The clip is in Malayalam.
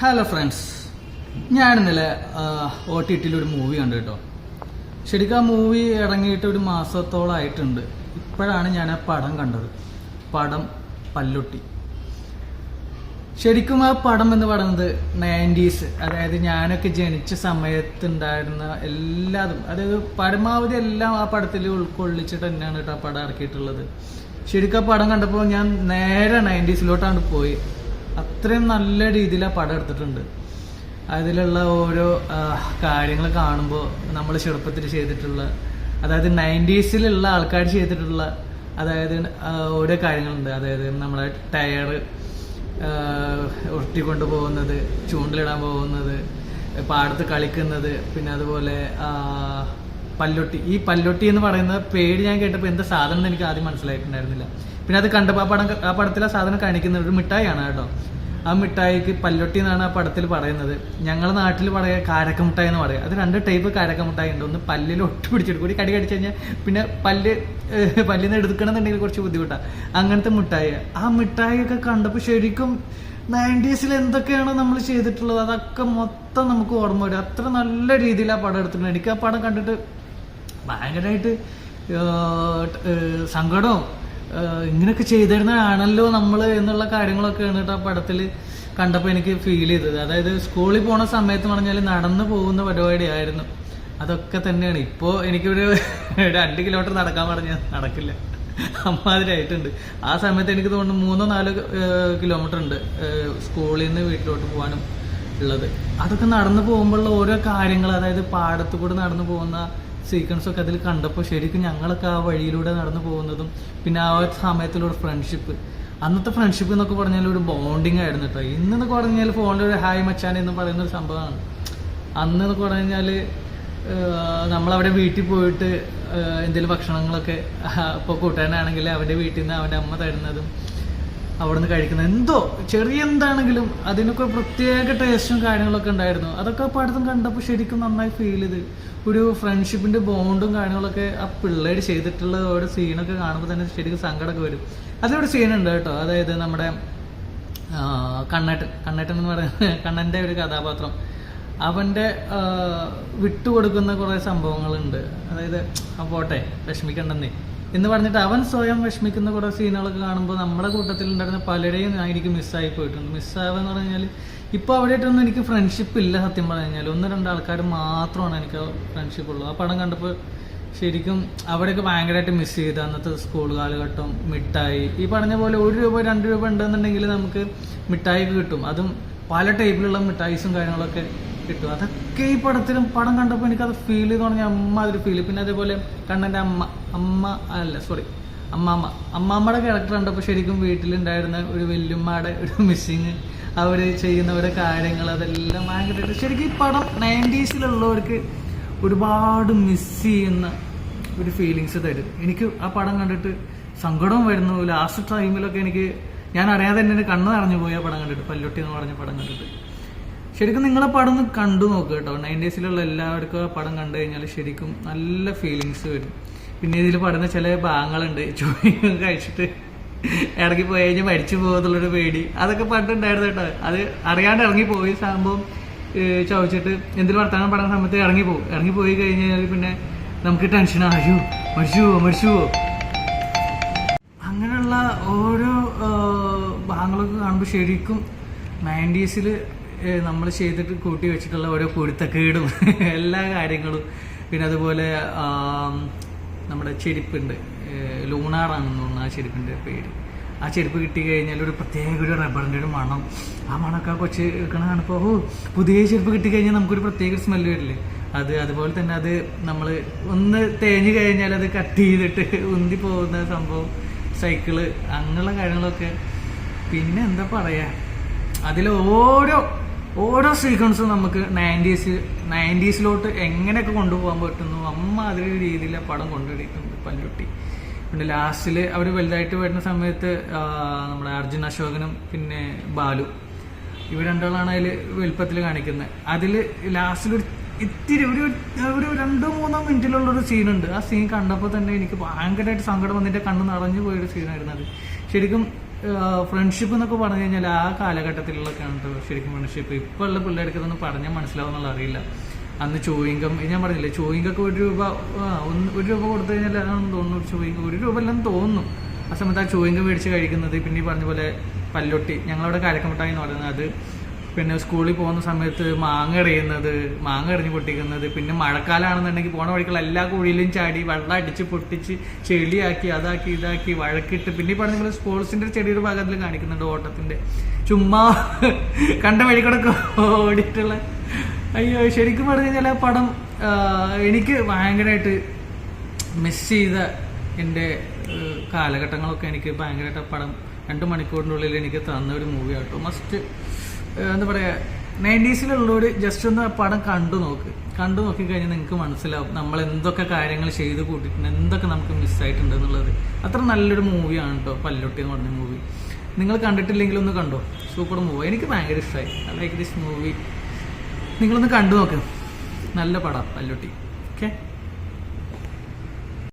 ഹലോ ഫ്രണ്ട്സ് ഞാൻ ഇന്നലെ ഒ ടി ടിയിൽ ഒരു മൂവി കണ്ടു കേട്ടോ. ശരിക്കും ആ മൂവി ഇറങ്ങിയിട്ട് ഒരു മാസത്തോളമായിട്ടുണ്ട് ഇപ്പോഴാണ് ഞാൻ ആ പടം കണ്ടത്. പടം പല്ലൊട്ടി. ശരിക്കും ആ പടം എന്ന് പറയുന്നത് നയന്റീസ് അതായത് ഞാനൊക്കെ ജനിച്ച സമയത്തുണ്ടായിരുന്ന എല്ലാതും അതായത് പരമാവധി എല്ലാം ആ പടത്തിൽ ഉൾക്കൊള്ളിച്ചിട്ട് തന്നെയാണ് കേട്ടോ ആ പടം ഇറക്കിയിട്ടുള്ളത്. ശരിക്കും ആ പടം കണ്ടപ്പോൾ ഞാൻ നേരെ നയന്റീസിലോട്ടാണ് പോയി. അത്രയും നല്ല രീതിയിൽ ആ പടം എടുത്തിട്ടുണ്ട്. അതിലുള്ള ഓരോ കാര്യങ്ങൾ കാണുമ്പോൾ നമ്മൾ ചെറുപ്പത്തിൽ ചെയ്തിട്ടുള്ള അതായത് നയന്റീസിലുള്ള ആൾക്കാർ ചെയ്തിട്ടുള്ള അതായത് ഓരോ കാര്യങ്ങളുണ്ട്. അതായത് നമ്മളെ ടയർ ഉരുട്ടിക്കൊണ്ട് പോകുന്നത് ചൂണ്ടിലിടാൻ പോകുന്നത് പാടത്ത് കളിക്കുന്നത് പിന്നെ അതുപോലെ പല്ലൊട്ടി. ഈ പല്ലൊട്ടി എന്ന് പറയുന്ന പേര് ഞാൻ കേട്ടപ്പോൾ എന്താ സാധനം എനിക്ക് ആദ്യം മനസ്സിലായിട്ടുണ്ടായിരുന്നില്ല. പിന്നെ അത് കണ്ടപ്പോൾ ആ പടം ആ പടത്തിൽ ആ സാധനം കാണിക്കുന്ന ഒരു മിഠായിയാണ് കേട്ടോ. ആ മിഠായിക്ക് പല്ലൊട്ടി എന്നാണ് ആ പടത്തിൽ പറയുന്നത്. ഞങ്ങളുടെ നാട്ടിൽ പറയുക കാരക്ക മിഠായി എന്ന് പറയുക അത് രണ്ട് ടൈപ്പ് കാരക്ക മിഠായി ഉണ്ട്. ഒന്ന് പല്ലിൽ ഒട്ടി പിടിച്ചിട്ട് കൂടി കടി കടിച്ചു കഴിഞ്ഞാൽ പിന്നെ പല്ല് പല്ലിൽ നിന്ന് എടുക്കണമെന്നുണ്ടെങ്കിൽ കുറച്ച് ബുദ്ധിമുട്ടാണ് അങ്ങനത്തെ മിഠായി. ആ മിഠായിയൊക്കെ കണ്ടപ്പോൾ ശരിക്കും നയന്റീസിൽ എന്തൊക്കെയാണോ നമ്മൾ ചെയ്തിട്ടുള്ളത് അതൊക്കെ മൊത്തം നമുക്ക് ഓർമ്മ വരും. അത്ര നല്ല രീതിയിൽ ആ പടം എടുത്തിട്ടുണ്ട്. എനിക്ക് ആ പടം കണ്ടിട്ട് ഭയങ്കരമായിട്ട് സങ്കടവും ഇങ്ങനെയൊക്കെ ചെയ്തിരുന്നതാണല്ലോ നമ്മൾ എന്നുള്ള കാര്യങ്ങളൊക്കെയാണ് കേട്ടോ ആ പടത്തിൽ കണ്ടപ്പോൾ എനിക്ക് ഫീൽ ചെയ്തത്. അതായത് സ്കൂളിൽ പോണ സമയത്ത് പറഞ്ഞാൽ നടന്നു പോകുന്ന പരിപാടിയായിരുന്നു. അതൊക്കെ തന്നെയാണ്. ഇപ്പോൾ എനിക്കൊരു രണ്ട് കിലോമീറ്റർ നടക്കാൻ പറഞ്ഞാൽ നടക്കില്ല. അമ്മാതിരായിട്ടുണ്ട് ആ സമയത്ത് എനിക്ക് തോന്നുന്നു മൂന്നോ നാലോ കിലോമീറ്റർ ഉണ്ട് സ്കൂളിൽ നിന്ന് വീട്ടിലോട്ട് പോകാനും ഉള്ളത്. അതൊക്കെ നടന്നു പോകുമ്പോഴുള്ള ഓരോ കാര്യങ്ങൾ അതായത് പാടത്തു കൂടെ നടന്നു പോകുന്ന സീക്വൻസ് ഒക്കെ അതിൽ കണ്ടപ്പോൾ ശരിക്കും ഞങ്ങളൊക്കെ ആ വഴിയിലൂടെ നടന്നു പോകുന്നതും പിന്നെ ആ സമയത്തിലൂടെ ഫ്രണ്ട്ഷിപ്പ് അന്നത്തെ ഫ്രണ്ട്ഷിപ്പ് എന്നൊക്കെ പറഞ്ഞാൽ ഒരു ബോണ്ടിങ് ആയിരുന്നു കേട്ടോ ഇന്നെന്നൊക്കെ പറഞ്ഞാൽ ഫോണിൽ ഒരു ഹായ് മച്ചാൻ എന്ന് പറയുന്ന ഒരു സംഭവമാണ്. അന്ന് എന്നൊക്കെ പറഞ്ഞു കഴിഞ്ഞാൽ നമ്മളവിടെ വീട്ടിൽ പോയിട്ട് എന്തെങ്കിലും ഭക്ഷണങ്ങളൊക്കെ ഇപ്പോൾ കൂട്ടാനാണെങ്കിൽ അവന്റെ വീട്ടിൽ നിന്ന് അവന്റെ അമ്മ തരുന്നതും അവിടുന്ന് കഴിക്കുന്നത്. എന്തോ ചെറിയ എന്താണെങ്കിലും അതിനൊക്കെ പ്രത്യേക ടേസ്റ്റും കാര്യങ്ങളൊക്കെ ഉണ്ടായിരുന്നു. അതൊക്കെ പടത്തും കണ്ടപ്പോൾ ശരിക്കും നന്നായി ഫീൽ ചെയ്ത്. ഒരു ഫ്രണ്ട്ഷിപ്പിന്റെ ബോണ്ടും കാര്യങ്ങളൊക്കെ ആ പിള്ളേർ ചെയ്തിട്ടുള്ള ഓരോ സീനൊക്കെ കാണുമ്പോൾ തന്നെ ശരിക്കും സങ്കടമൊക്കെ വരും. അതിലൊരു സീനുണ്ട് കേട്ടോ. അതായത് നമ്മുടെ കണ്ണേട്ടൻ. കണ്ണേട്ടൻ എന്ന് പറയുന്ന കണ്ണന്റെ ഒരു കഥാപാത്രം. അവന്റെ വിട്ടുകൊടുക്കുന്ന കുറേ സംഭവങ്ങളുണ്ട്. അതായത് ആ പോട്ടെ വിഷമിക്കണ്ടെന്നേ. എന്ന് പറഞ്ഞിട്ട് അവൻ സ്വയം വിഷമിക്കുന്ന കുറേ സീനുകളൊക്കെ കാണുമ്പോൾ നമ്മുടെ കൂട്ടത്തിൽ ഉണ്ടായിരുന്ന പലരെയും എനിക്ക് മിസ്സായി പോയിട്ടുണ്ട്. മിസ്സാവെന്ന് എന്ന് പറഞ്ഞാൽ ഇപ്പോൾ അവിടെയായിട്ടൊന്നും എനിക്ക് ഫ്രണ്ട്ഷിപ്പ് ഇല്ല സത്യം പറഞ്ഞു കഴിഞ്ഞാൽ ഒന്ന് രണ്ട് ആൾക്കാർ മാത്രമാണ് എനിക്ക് ഫ്രണ്ട്ഷിപ്പ് ഉള്ളത് ആ പടം കണ്ടപ്പോൾ ശരിക്കും അവിടെയൊക്കെ ഭയങ്കരമായിട്ട് മിസ് ചെയ്ത്. അന്നത്തെ സ്കൂൾ കാലഘട്ടം മിഠായി. ഈ പറഞ്ഞ പോലെ ഒരു രൂപ രണ്ട് രൂപ ഉണ്ടെന്നുണ്ടെങ്കിൽ നമുക്ക് മിഠായി കിട്ടും. അതും പല ടൈപ്പിലുള്ള മിഠായിസും കാര്യങ്ങളൊക്കെ കിട്ടും. അതൊക്കെ ഈ പടത്തിലും പടം കണ്ടപ്പോൾ അത് ഫീൽ ചെയ്ത് തുടങ്ങി. അമ്മ അതിൽ ഫീൽ പിന്നെ അതേപോലെ കണ്ണന്റെ അമ്മ അമ്മ അല്ല സോറി അമ്മാമ്മ. അമ്മാമ്മയുടെ ക്യാരക്ടർ കണ്ടപ്പോൾ ശരിക്കും വീട്ടിലുണ്ടായിരുന്ന ഒരു വല്യമ്മയുടെ ഒരു മിസ്സിങ് അവർ ചെയ്യുന്ന ഓരോ കാര്യങ്ങൾ അതെല്ലാം ഭയങ്കരമായിട്ട്. ശരിക്കും ഈ പടം നയന്റീസിലുള്ളവർക്ക് ഒരുപാട് മിസ് ചെയ്യുന്ന ഒരു ഫീലിങ്സ് തരും. എനിക്ക് ആ പടം കണ്ടിട്ട് സങ്കടവും വരുന്നു. ലാസ്റ്റ് ടൈമിലൊക്കെ എനിക്ക് ഞാൻ അറിയാതെ തന്നെ കണ്ണ് നിറഞ്ഞു പോയി ആ പടം കണ്ടിട്ട്. പല്ലൊട്ടി എന്ന് പറഞ്ഞ പടം കണ്ടിട്ട്. ശരിക്കും നിങ്ങളെ പടം ഒന്ന് കണ്ടു നോക്കുക കേട്ടോ. നയന്റീസിലുള്ള എല്ലാവർക്കും ആ പടം കണ്ടു കഴിഞ്ഞാൽ ശരിക്കും നല്ല ഫീലിങ്സ് വരും. പിന്നെ ഇതിൽ പടുന്ന ചില ഭാഗങ്ങളുണ്ട്. ചോദ്യം കഴിച്ചിട്ട് ഇറങ്ങി പോയി കഴിഞ്ഞാൽ മരിച്ചു പോകുന്നുള്ളൊരു പേടി. അതൊക്കെ പണ്ടുണ്ടായിരുന്നു കേട്ടോ. അത് അറിയാണ്ട് ഇറങ്ങി പോയി. സംഭവം ചോദിച്ചിട്ട് എന്തെങ്കിലും വർത്തമാനം പറയുന്ന സമയത്ത് ഇറങ്ങി പോകും ഇറങ്ങി പോയി കഴിഞ്ഞാൽ പിന്നെ നമുക്ക് ടെൻഷൻ ആയോ മരിച്ചു പോവോ മരിച്ചു പോവോ. അങ്ങനെയുള്ള ഓരോ ഭാഗങ്ങളൊക്കെ കാണുമ്പോൾ ശരിക്കും നയന്റീസിൽ നമ്മൾ ചെയ്തിട്ട് കൂട്ടി വെച്ചിട്ടുള്ള ഓരോ പൊരുത്തക്കേടും എല്ലാ കാര്യങ്ങളും. പിന്നെ അതുപോലെ നമ്മുടെ ചെരുപ്പുണ്ട്. ലൂണാറാണെന്ന് തോന്നുന്നു ആ ചെരുപ്പിന്റെ പേര്. ആ ചെരുപ്പ് കിട്ടി കഴിഞ്ഞാൽ ഒരു പ്രത്യേക ഒരു റബ്ബറിന്റെ ഒരു മണം. ആ മണമൊക്കെ കൊച്ച് വെക്കണ കാണുമ്പോൾ ഓ പുതിയ ചെരുപ്പ് കിട്ടി കഴിഞ്ഞാൽ നമുക്കൊരു പ്രത്യേക സ്മെല്ല് വരില്ലേ? അത് അതുപോലെ തന്നെ അത് നമ്മൾ ഒന്ന് തേഞ്ഞ് കഴിഞ്ഞാൽ അത് കട്ട് ചെയ്തിട്ട് ഉന്തി പോകുന്ന സംഭവം സൈക്കിൾ അങ്ങനെയുള്ള കാര്യങ്ങളൊക്കെ. പിന്നെ എന്താ പറയുക അതിൽ ഓരോ ഓരോ സീക്വൻസും നമുക്ക് നയന്റീസ് നയന്റീസിലോട്ട് എങ്ങനെയൊക്കെ കൊണ്ടുപോകാൻ പറ്റുന്നു? അമ്മ അതിൽ രീതിയിൽ ആ പടം കൊണ്ടുപോയിട്ടുണ്ട് പല്ലുട്ടി. പിന്നെ ലാസ്റ്റിൽ അവർ വലുതായിട്ട് വരുന്ന സമയത്ത് നമ്മുടെ അർജുൻ അശോകനും പിന്നെ ബാലു. ഇവർ രണ്ടാളാണ് അതിൽ വലുപ്പത്തിൽ കാണിക്കുന്നത് അതിൽ ലാസ്റ്റിൽ ഇത്തിരി ഒരു ഒരു രണ്ടോ മൂന്നോ മിനിറ്റിലുള്ള ഒരു സീനുണ്ട് ആ സീൻ കണ്ടപ്പോൾ തന്നെ എനിക്ക് ഭയങ്കരമായിട്ട് സങ്കടം വന്നിട്ട് കണ്ണ് നിറഞ്ഞു പോയൊരു സീനായിരുന്നു അത്. ശരിക്കും ഫ്രണ്ട്ഷിപ്പ് എന്നൊക്കെ പറഞ്ഞു കഴിഞ്ഞാൽ ആ കാലഘട്ടത്തിലുള്ളൊക്കെയാണ് ശരിക്കും ഫ്രണ്ട്ഷിപ്പ് ഇപ്പോൾ ഉള്ള പിള്ളേർക്ക് ഇതൊന്നും പറഞ്ഞാൽ മനസ്സിലാവുന്നുള്ള അറിയില്ല. അന്ന് ചോയിങ്കം ഞാൻ പറഞ്ഞില്ലേ ചോയിങ്കൊക്കെ ഒരു രൂപ ഒന്ന് ഒരു രൂപ കൊടുത്തു കഴിഞ്ഞാൽ അതാണെന്ന് തോന്നുന്നു ചോയിങ്കം ഒരു രൂപ അല്ലെന്ന് തോന്നുന്നു. ആ സമയത്ത് ആ ചോയിങ്കം മേടിച്ച് കഴിക്കുന്നത് പിന്നെ ഈ പറഞ്ഞ പോലെ പല്ലൊട്ടി ഞങ്ങളവിടെ കാലക്കമുട്ടായി എന്ന് പറയുന്നത് അത് പിന്നെ സ്കൂളിൽ പോകുന്ന സമയത്ത് മാങ്ങ എറിയുന്നത് മാങ്ങ എറിഞ്ഞ് പൊട്ടിക്കുന്നത് പിന്നെ മഴക്കാലമാണെന്നുണ്ടെങ്കിൽ പോണ വഴിക്കുള്ള എല്ലാ കുഴിയിലും ചാടി വെള്ളം അടിച്ച് പൊട്ടിച്ച് ചെളിയാക്കി അതാക്കി ഇതാക്കി വഴക്കിട്ട്. പിന്നെ ഇപ്പോൾ നിങ്ങൾ സ്പോർട്സിന്റെ ചെടിയുടെ ഭാഗത്തിൽ കാണിക്കുന്നുണ്ട് ഓട്ടത്തിന്റെ. ചുമ്മാ കണ്ട വഴിക്കൂടെ ഓടിയിട്ടുള്ള. അയ്യോ ശരിക്കും പറഞ്ഞു കഴിഞ്ഞാൽ ആ പടം എനിക്ക് ഭയങ്കരമായിട്ട് മിസ് ചെയ്ത എന്റെ കാലഘട്ടങ്ങളൊക്കെ എനിക്ക് ഭയങ്കരമായിട്ട് ആ പടം രണ്ട് മണിക്കൂറിനുള്ളിൽ എനിക്ക് തന്ന ഒരു മൂവി ആട്ടോ. മസ്റ്റ് എന്താ പറയുക നയന്റീസിലുള്ളവർ ജസ്റ്റ് ഒന്ന് പടം കണ്ടു നോക്ക്. കണ്ടു നോക്കി കഴിഞ്ഞാൽ നിങ്ങൾക്ക് മനസ്സിലാവും നമ്മൾ എന്തൊക്കെ കാര്യങ്ങൾ ചെയ്ത് കൂട്ടിയിട്ടുണ്ട് എന്തൊക്കെ നമുക്ക് മിസ്സായിട്ടുണ്ട് എന്നുള്ളത്. അത്ര നല്ലൊരു മൂവിയാണ് കേട്ടോ പല്ലൊട്ടി എന്ന് പറഞ്ഞ മൂവി നിങ്ങൾ കണ്ടിട്ടില്ലെങ്കിൽ ഒന്ന് കണ്ടോ? സൂപ്പർ മൂവി എനിക്ക് ഭയങ്കര ഇഷ്ടമായി ഐ ലൈക്ക് ദിസ് മൂവി നിങ്ങളൊന്ന് കണ്ടു നോക്ക്. നല്ല പടം പല്ലൊട്ടി. ഓക്കെ